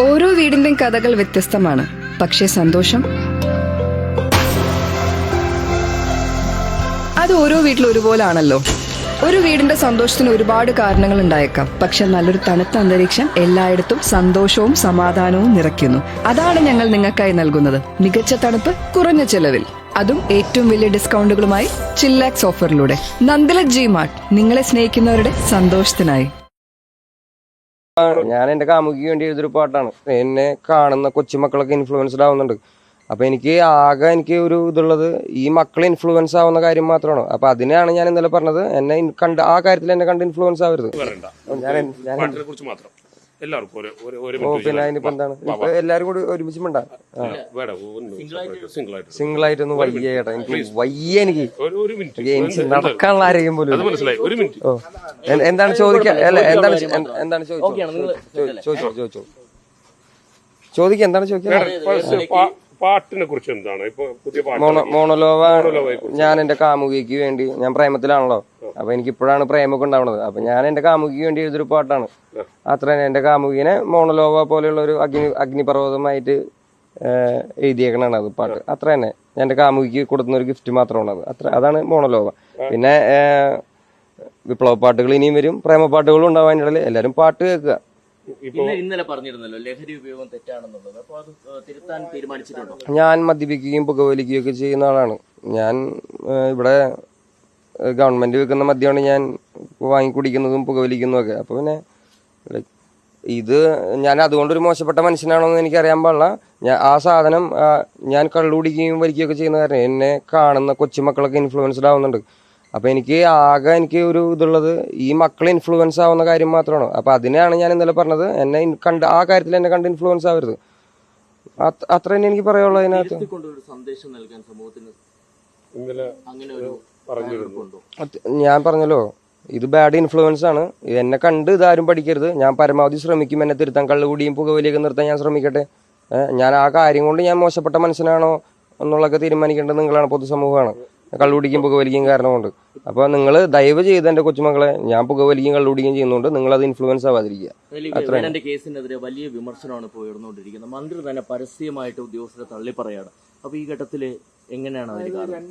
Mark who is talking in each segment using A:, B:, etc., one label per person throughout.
A: ഓരോ വീടിന്റെയും കഥകൾ വ്യത്യസ്തമാണ്. പക്ഷേ സന്തോഷം? അത് ഓരോ വീട്ടിലും ഒരുപോലാണല്ലോ. ഒരു വീടിന്റെ സന്തോഷത്തിന് ഒരുപാട് കാരണങ്ങൾ ഉണ്ടായേക്കാം. പക്ഷെ നല്ലൊരു തണുത്ത അന്തരീക്ഷം എല്ലായിടത്തും സന്തോഷവും സമാധാനവും നിറയ്ക്കുന്നു. അതാണ് ഞങ്ങൾ നിങ്ങൾക്കായി നൽകുന്നത്. മികച്ച തണുപ്പ് കുറഞ്ഞ ചെലവിൽ. അതും ഏറ്റവും വലിയ ഡിസ്കൗണ്ടുകളുമായി ചില്ലാക്സ് ഓഫറിലൂടെ. Nandala G mart. നിങ്ങളെ സ്നേഹിക്കുന്നവരുടെ സന്തോഷത്തിനായി.
B: ഞാൻ എന്റെ കാമുകിക്ക് വേണ്ടി എഴുതിയൊരു പാട്ടാണ്. എന്നെ കാണുന്ന കൊച്ചുമക്കളൊക്കെ ഇൻഫ്ലുവൻസ്ഡ് ആവുന്നുണ്ട്. അപ്പൊ എനിക്ക് ആകെ എനിക്ക് ഒരു ഇതുള്ളത് ഈ മക്കൾ ഇൻഫ്ലുവൻസ് ആവുന്ന കാര്യം മാത്രമാണ്. അപ്പൊ അതിനാണ് ഞാൻ ഇന്നലെ പറഞ്ഞത്. എന്നെ കണ്ട് ആ കാര്യത്തിൽ എന്നെ കണ്ട് ഇൻഫ്ലുവൻസ് ആവരുത്. ഞാൻ
C: എല്ലാവർക്കും ഒരു ഒരു ഒരു
B: ഓ
C: മിനിറ്റ്
B: പിന്നെ അതിനിപ്പോ എന്താണ്? ഇപ്പൊ എല്ലാരും കൂടി ഒരുമിച്ച് മിണ്ടാ?
C: വേണ്ട സിംഗിൾ ആയിട്ട്
B: സിംഗിൾ ആയിട്ടൊന്ന് വയ്യ ചേട്ടാ എനിക്ക് വയ്യ എനിക്ക്.
C: ഒരു ഒരു മിനിറ്റ്
B: എനിക്ക് നടക്കാനുള്ള ആരെയും പോലും
C: അത്
B: ഇല്ല.
C: മനസ്സിലായി ഒരു മിനിറ്റ്
B: ഓ. എ- എന്താണ് ചോദിക്കാൻ അല്ല എന്താണ് ചോ- എന്ത്- എന്താണ് ചോദിച്ചോ ചോദിച്ചോ ചോദിച്ചോ. ചോദിക്കുക എന്താണ് ചോദിക്കാൻ
C: പാട്ടിനെ കുറിച്ച് എന്താണ്? ഇപ്പൊ പുതിയ
B: മോണോലോവ ഞാൻ എന്റെ കാമുകിക്ക് വേണ്ടി ഞാൻ പ്രേമത്തിലാണല്ലോ. അപ്പൊ എനിക്ക് ഇപ്പോഴാണ് പ്രേമൊക്കെ ഉണ്ടാവുന്നത് അപ്പൊ ഞാൻ എന്റെ കാമുകിക്ക് വേണ്ടി എഴുതൊരു പാട്ടാണ്. അത്ര തന്നെ എന്റെ കാമുകിനെ മോണോലോവ പോലെയുള്ള ഒരു അഗ്നി അഗ്നിപർവതമായിട്ട് എഴുതിയേക്കണാണ് അത് പാട്ട്. അത്ര തന്നെ. ഞാൻ എന്റെ കാമുകിക്ക് കൊടുക്കുന്ന ഒരു ഗിഫ്റ്റ് മാത്രമാണ് അത്. അത്ര അതാണ് മോണോലോവ. പിന്നെ വിപ്ലവ പാട്ടുകൾ ഇനിയും വരും. പ്രേമ പാട്ടുകളും ഉണ്ടാവാൻ ഇടയിൽ എല്ലാവരും പാട്ട് കേൾക്കുക.
D: ഇന്നലെ പറഞ്ഞിരുന്നല്ലോ ലഹരി ഉപയോഗം തെറ്റാണെന്നുള്ളത്. അപ്പൊ അത് തിരുത്താൻ തീരുമാനിച്ചിട്ടുണ്ടോ?
B: ഞാൻ മദ്യപിക്കുകയും പുകവലിക്കുകയും ഒക്കെ ചെയ്യുന്ന ആളാണ്. ഞാൻ ഇവിടെ ഗവൺമെന്റ് വെക്കുന്ന മദ്യമാണ് ഞാൻ വാങ്ങി കുടിക്കുന്നതും പുകവലിക്കുന്നതും ഒക്കെ. അപ്പൊ പിന്നെ ഇത് ഞാൻ അതുകൊണ്ടൊരു മോശപ്പെട്ട മനുഷ്യനാണോ എന്ന് എനിക്കറിയാൻ പാടില്ല. ഞാൻ ആ സാധനം ഞാൻ ഞാൻ കള്ളുകുടിക്കുകയും വലിക്കുകയൊക്കെ ചെയ്യുന്ന കാരണം എന്നെ കാണുന്ന കൊച്ചുമക്കളൊക്കെ ഇൻഫ്ലുവൻസ്ഡ് ആവുന്നുണ്ട്. അപ്പൊ എനിക്ക് ആകെ എനിക്ക് ഒരു ഇതുള്ളത് ഈ മക്കൾ ഇൻഫ്ലുവൻസ് ആവുന്ന കാര്യം മാത്രമാണ്. അപ്പോൾ അതിനാണ് ഞാൻ ഇന്നലെ പറഞ്ഞത്. എന്നെ കണ്ട് ആ കാര്യത്തിൽ എന്നെ കണ്ട് ഇൻഫ്ലുവൻസ് ആവരുത്. അത്ര തന്നെ എനിക്ക് പറയാനുള്ളത് അതിനകത്ത്.
D: സന്ദേശം നൽകാൻ സമൂഹത്തിന്
B: ഞാൻ പറഞ്ഞല്ലോ ഇത് ബാഡ് ഇൻഫ്ലുവൻസ് ആണ്. എന്നെ കണ്ട് ഇതാരും പഠിക്കരുത്. ഞാൻ പരമാവധി ശ്രമിക്കും. എന്നെ തിരുത്താൻ കള്ളുകൂടിയും പുകവലിയൊക്കെ നിർത്താൻ ഞാൻ ശ്രമിക്കട്ടെ. ഞാൻ ആ കാര്യം കൊണ്ട് ഞാൻ മോശപ്പെട്ട മനുഷ്യനാണോ എന്നുള്ളതൊക്കെ തീരുമാനിക്കേണ്ടത് നിങ്ങളാണ് പൊതുസമൂഹമാണ്. കള്ളുകുടിക്കും പുകവലിക്കും കാരണം കൊണ്ട് അപ്പോൾ നിങ്ങൾ ദയവ് ചെയ്ത് എന്റെ കൊച്ചുമക്കളെ ഞാൻ പുകവലിക്കും ചെയ്യുന്നുണ്ട്. നിങ്ങൾ അത് ഇൻഫ്ലുവൻസ് ആവാതിരിക്കുക
D: അതിൽ കേസിനെതിരെ വലിയ വിമർശനമാണ് ഇപ്പോൾ ഉയർന്നുകൊണ്ടിരിക്കുന്നത്. മന്ത്രി തന്നെ പരസ്യമായിട്ട് ഉദ്യോഗസ്ഥരെ തള്ളി പറയാണ് അപ്പൊ ഈ ഘട്ടത്തിൽ എങ്ങനെയാണ് അതിന് കാരണം?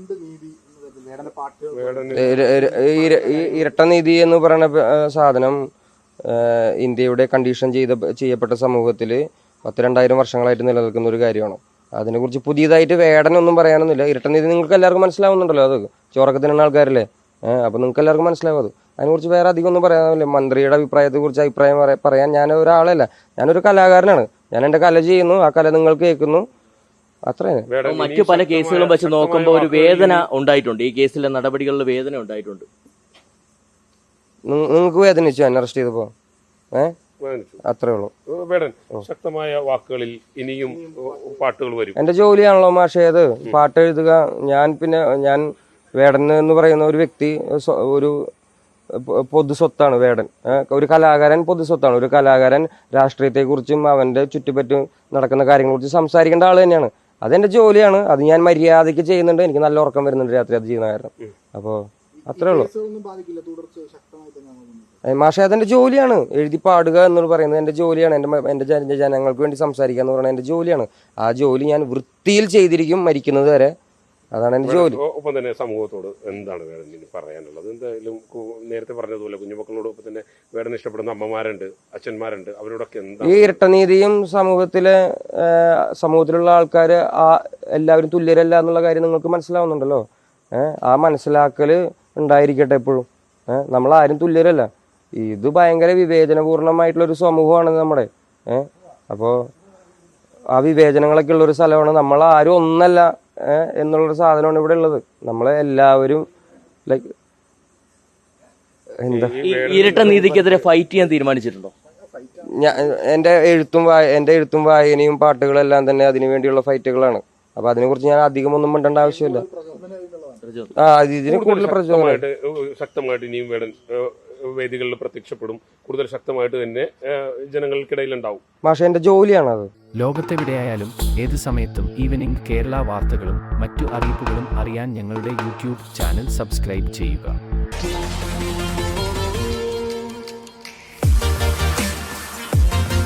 B: ഇരട്ട നീതി എന്ന് പറയുന്ന പ- ആ, സാധനം ആ, ഇന്ത്യയുടെ കണ്ടീഷൻ ചെയ്ത ചെയ്യപ്പെട്ട സമൂഹത്തിൽ പത്ത് രണ്ടായിരം വർഷങ്ങളായിട്ട് നിലനിൽക്കുന്ന ഒരു കാര്യമാണ്? അതിനെക്കുറിച്ച് പുതിയതായിട്ട് വേടനൊന്നും പറയാനൊന്നുമില്ല. ഇരട്ട നീതി നിങ്ങൾക്ക് എല്ലാവർക്കും മനസ്സിലാവുന്നുണ്ടല്ലോ അത്. ചോറക്കത്തിനുള്ള ആൾക്കാരല്ലേ? അപ്പോൾ അപ്പൊ നിങ്ങൾക്ക് എല്ലാവർക്കും മനസ്സിലാവും അത്. അതിനെക്കുറിച്ച് വേറെ അധികം ഒന്നും പറയാനില്ല മന്ത്രിയുടെ അഭിപ്രായത്തെക്കുറിച്ച് അഭിപ്രായം പറ- പറയാൻ ഞാൻ ഒരാളല്ല. ഞാനൊരു കലാകാരനാണ്. ഞാൻ എന്റെ കല ചെയ്യുന്നു. ആ കല നിങ്ങൾ കേൾക്കുന്നു. അത്രയാണ്
D: മറ്റു പല കേസുകളും വെച്ച് നോക്കുമ്പോൾ ഒരു വേദന ഉണ്ടായിട്ടുണ്ട്. ഈ കേസിലെ നടപടികളിൽ വേദന ഉണ്ടായിട്ടുണ്ട്.
B: നിങ്ങൾക്ക് വേദനിച്ചു? എന്നെ അറസ്റ്റ് ചെയ്തപ്പോ? ഏഹ് അത്രേ ഉള്ളൂ.
C: വേടൻ ശക്തമായ വാക്കുകളിൽ ഇനിയും പാട്ടുകൾ വരും.
B: എന്റെ ജോലിയാണല്ലോ മാഷേ അത് പാട്ട് എഴുതുക. ഞാൻ പിന്നെ ഞാൻ വേടൻ എന്ന് പറയുന്ന ഒരു വ്യക്തി ഒരു പൊതു സ്വത്താണ് വേടൻ. ഒരു കലാകാരൻ പൊതു സ്വത്താണ്. ഒരു കലാകാരൻ രാഷ്ട്രീയത്തെക്കുറിച്ചും അവന്റെ ചുറ്റുപറ്റും നടക്കുന്ന കാര്യങ്ങളെക്കുറിച്ച് സംസാരിക്കേണ്ട ആൾ തന്നെയാണ്. അതെന്റെ ജോലിയാണ്. അത് ഞാൻ മര്യാദയ്ക്ക് ചെയ്യുന്നുണ്ട്. എനിക്ക് നല്ല ഉറക്കം വരുന്നുണ്ട് രാത്രി അത് ചെയ്യുന്ന കാരണം. അപ്പോ അത്രേ ഉള്ളൂ. മാഷേ അതെന്റെ ജോലിയാണ്. എഴുതി പാടുക എന്ന് പറയുന്നത് എന്റെ ജോലിയാണ്. എന്റെ എന്റെ ജനങ്ങൾക്ക് വേണ്ടി സംസാരിക്കുക എന്ന് പറയുന്നത് എന്റെ ജോലിയാണ്. ആ ജോലി ഞാൻ വൃത്തിയിൽ ചെയ്തിരിക്കും മരിക്കുന്നത് വരെ. അതാണ് എന്റെ ജോലി.
C: ഒപ്പം തന്നെ സമൂഹത്തോട് എന്താണ് ഇനി പറയാനുള്ളത്? എന്തായാലും നേരത്തെ പറഞ്ഞതുപോലെ കുഞ്ഞുമക്കളോടൊപ്പം തന്നെ വേടൻ ഇഷ്ടപ്പെടുന്ന അമ്മമാരുണ്ട് അച്ഛന്മാരുണ്ട്. അവരോടൊക്കെ
B: ഈ
C: എന്താണ്
B: ഇരട്ടനീതിയും സമൂഹത്തിലെ സമൂഹത്തിലുള്ള ആൾക്കാർ ആ എല്ലാവരും തുല്യരല്ല എന്നുള്ള കാര്യം നിങ്ങൾക്ക് മനസ്സിലാവുന്നുണ്ടല്ലോ. ആ മനസ്സിലാക്കൽ ഉണ്ടായിരിക്കട്ടെ എപ്പോഴും. നമ്മൾ ആരും തുല്യരല്ല. ഇത് ഭയങ്കര വിവേചനപൂർണമായിട്ടുള്ള ഒരു സമൂഹമാണ് നമ്മുടെ. ഏഹ് അപ്പോൾ ആ വിവേചനങ്ങളൊക്കെ ഉള്ള ഒരു സ്ഥലമാണ്. നമ്മൾ ആരും ഒന്നല്ല ഏഹ് എന്നുള്ളൊരു സാധനമാണ് ഇവിടെ ഉള്ളത് നമ്മളെ എല്ലാവരും ലൈക്ക് എന്താ?
D: ഇരട്ട നീതിക്കെതിരെ ഫൈറ്റ് ചെയ്യാൻ തീരുമാനിച്ചിട്ടുണ്ടോ?
B: ഞാൻ എന്റെ എഴുത്തും വായ എന്റെ എഴുത്തും വായനയും പാട്ടുകളെല്ലാം തന്നെ അതിനു വേണ്ടിയുള്ള ഫൈറ്റുകളാണ് അപ്പൊ അതിനെക്കുറിച്ച് ഞാൻ അധികം ഒന്നും മിണ്ടേണ്ട ആവശ്യമില്ല. ആ ഇത് ഇതിന് കൂടുതൽ പ്രചോദനമായിട്ട്
C: ശക്തമായിട്ട് ഇനിയും ഏഹ് വേദികളിൽ പ്രത്യക്ഷപ്പെടും. കൂടുതൽ ശക്തമായിട്ട് തന്നെ ജനങ്ങൾക്കിടയിൽ ഉണ്ടാവും
B: മാഷ എന്റെ ജോലിയാണ് അത്
E: ലോകത്തെവിടെയായാലും ഏത് സമയത്തും ഈവനിംഗ് കേരള വാർത്തകളും മറ്റു അറിയിപ്പുകളും അറിയാൻ ഞങ്ങളുടെ യൂട്യൂബ് ചാനൽ സബ്സ്ക്രൈബ് ചെയ്യുക.